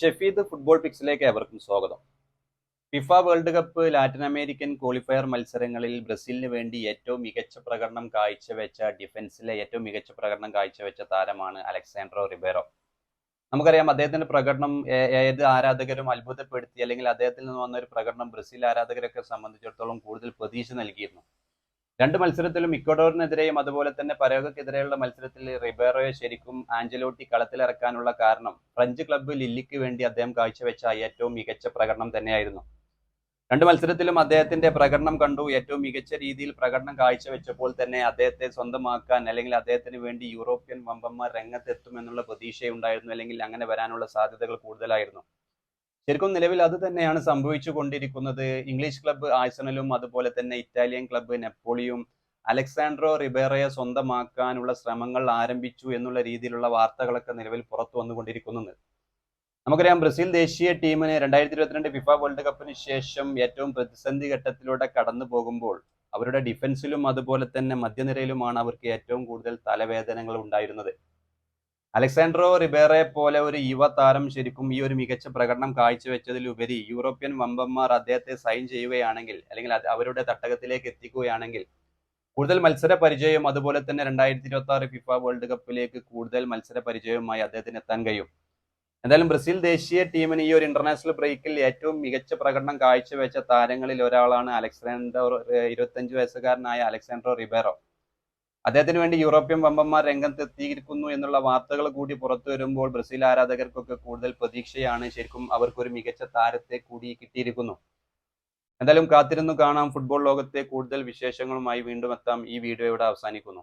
Shefeed football പിക്സിലേക്ക് ഏവർക്കും സ്വാഗതം. FIFA world cup Latin American qualifier മത്സരങ്ങളിൽ ബ്രസീലിന് വേണ്ടി ഏറ്റവും മികച്ച പ്രകടനം കാഴ്ചവെച്ച ഡിഫൻസിലെ ഏറ്റവും മികച്ച പ്രകടനം കാഴ്ചവെച്ച താരമാണ് അലക്സാൻഡ്രോ റിബേറോ. നമുക്കറിയാം അദ്ദേഹത്തിന്റെ പ്രകടനം ഏത് ആരാധകരും അത്ഭുതപ്പെടുത്തി അല്ലെങ്കിൽ അദ്ദേഹത്തിൽ നിന്ന് വന്ന ഒരു പ്രകടനം ബ്രസീൽ ആരാധകരൊക്കെ സംബന്ധിച്ചിടത്തോളം കൂടുതൽ പ്രതീക്ഷ നൽകിയിരുന്നു. രണ്ട് മത്സരത്തിലും ഇക്വഡോറിനെതിരെയും അതുപോലെ തന്നെ പരോഗക്കെതിരെയുള്ള മത്സരത്തിൽ റിബേറോയെ ശരിക്കും ആഞ്ചലോട്ടി കളത്തിലിറക്കാനുള്ള കാരണം ഫ്രഞ്ച് ക്ലബ്ബ് ലില്ലിക്ക് വേണ്ടി അദ്ദേഹം കാഴ്ചവെച്ച ഏറ്റവും മികച്ച പ്രകടനം തന്നെയായിരുന്നു. രണ്ട് മത്സരത്തിലും അദ്ദേഹത്തിന്റെ പ്രകടനം കണ്ടു. ഏറ്റവും മികച്ച രീതിയിൽ പ്രകടനം കാഴ്ചവെച്ചപ്പോൾ തന്നെ അദ്ദേഹത്തെ സ്വന്തമാക്കാൻ അല്ലെങ്കിൽ അദ്ദേഹത്തിന് വേണ്ടി യൂറോപ്യൻ വമ്പന്മാർ രംഗത്തെത്തുമെന്നുള്ള പ്രതീക്ഷയുണ്ടായിരുന്നു. അല്ലെങ്കിൽ അങ്ങനെ വരാനുള്ള സാധ്യതകൾ കൂടുതലായിരുന്നു. ശരിക്കും നിലവിൽ അത് തന്നെയാണ് സംഭവിച്ചു കൊണ്ടിരിക്കുന്നത്. ഇംഗ്ലീഷ് ക്ലബ്ബ് ആഴ്സണലും അതുപോലെ തന്നെ ഇറ്റാലിയൻ ക്ലബ്ബ് നെപ്പോളിയും അലക്സാൻഡ്രോ റിബേറയെ സ്വന്തമാക്കാനുള്ള ശ്രമങ്ങൾ ആരംഭിച്ചു എന്നുള്ള രീതിയിലുള്ള വാർത്തകളൊക്കെ നിലവിൽ പുറത്തു വന്നുകൊണ്ടിരിക്കുന്നുണ്ട് നമുക്കറിയാം ബ്രസീൽ ദേശീയ ടീമിന് രണ്ടായിരത്തി ഇരുപത്തിരണ്ട് ഫിഫ വേൾഡ് കപ്പിന് ശേഷം ഏറ്റവും പ്രതിസന്ധി ഘട്ടത്തിലൂടെ കടന്നു പോകുമ്പോൾ അവരുടെ ഡിഫൻസിലും അതുപോലെ തന്നെ മധ്യനിരയിലുമാണ് അവർക്ക് ഏറ്റവും കൂടുതൽ തലവേദനകൾ ഉണ്ടായിരുന്നത്. അലക്സാൻഡ്രോ റിബേറെ പോലെ ഒരു യുവതാരം ശരിക്കും ഈ ഒരു മികച്ച പ്രകടനം കാഴ്ചവെച്ചതിലുപരി യൂറോപ്യൻ വമ്പന്മാർ അദ്ദേഹത്തെ സൈൻ ചെയ്യുകയാണെങ്കിൽ അല്ലെങ്കിൽ അവരുടെ തട്ടകത്തിലേക്ക് എത്തിക്കുകയാണെങ്കിൽ കൂടുതൽ മത്സര പരിചയവും അതുപോലെ തന്നെ രണ്ടായിരത്തി ഇരുപത്തി ആറ് ഫിഫ വേൾഡ് കപ്പിലേക്ക് കൂടുതൽ മത്സര പരിചയവുമായി അദ്ദേഹത്തിന് എത്താൻ കഴിയും. എന്തായാലും ബ്രസീൽ ദേശീയ ടീമിന് ഈ ഒരു ഇന്റർനാഷണൽ ബ്രേക്കിൽ ഏറ്റവും മികച്ച പ്രകടനം കാഴ്ചവെച്ച താരങ്ങളിൽ ഒരാളാണ് അലക്സാൻഡർ ഇരുപത്തഞ്ച് വയസ്സുകാരനായ അലക്സാൻഡ്രോ റിബേറോ. അദ്ദേഹത്തിന് വേണ്ടി യൂറോപ്യൻ വമ്പന്മാർ രംഗത്തെത്തിയിരിക്കുന്നു എന്നുള്ള വാർത്തകൾ കൂടി പുറത്തു വരുമ്പോൾ ബ്രസീൽ ആരാധകർക്കൊക്കെ കൂടുതൽ പ്രതീക്ഷയാണ്. ശരിക്കും അവർക്കൊരു മികച്ച താരത്തെ കൂടി കിട്ടിയിരിക്കുന്നു. എന്തായാലും കാത്തിരുന്നു കാണാം. ഫുട്ബോൾ ലോകത്തെ കൂടുതൽ വിശേഷങ്ങളുമായി വീണ്ടും എത്താം. ഈ വീഡിയോ ഇവിടെ അവസാനിക്കുന്നു.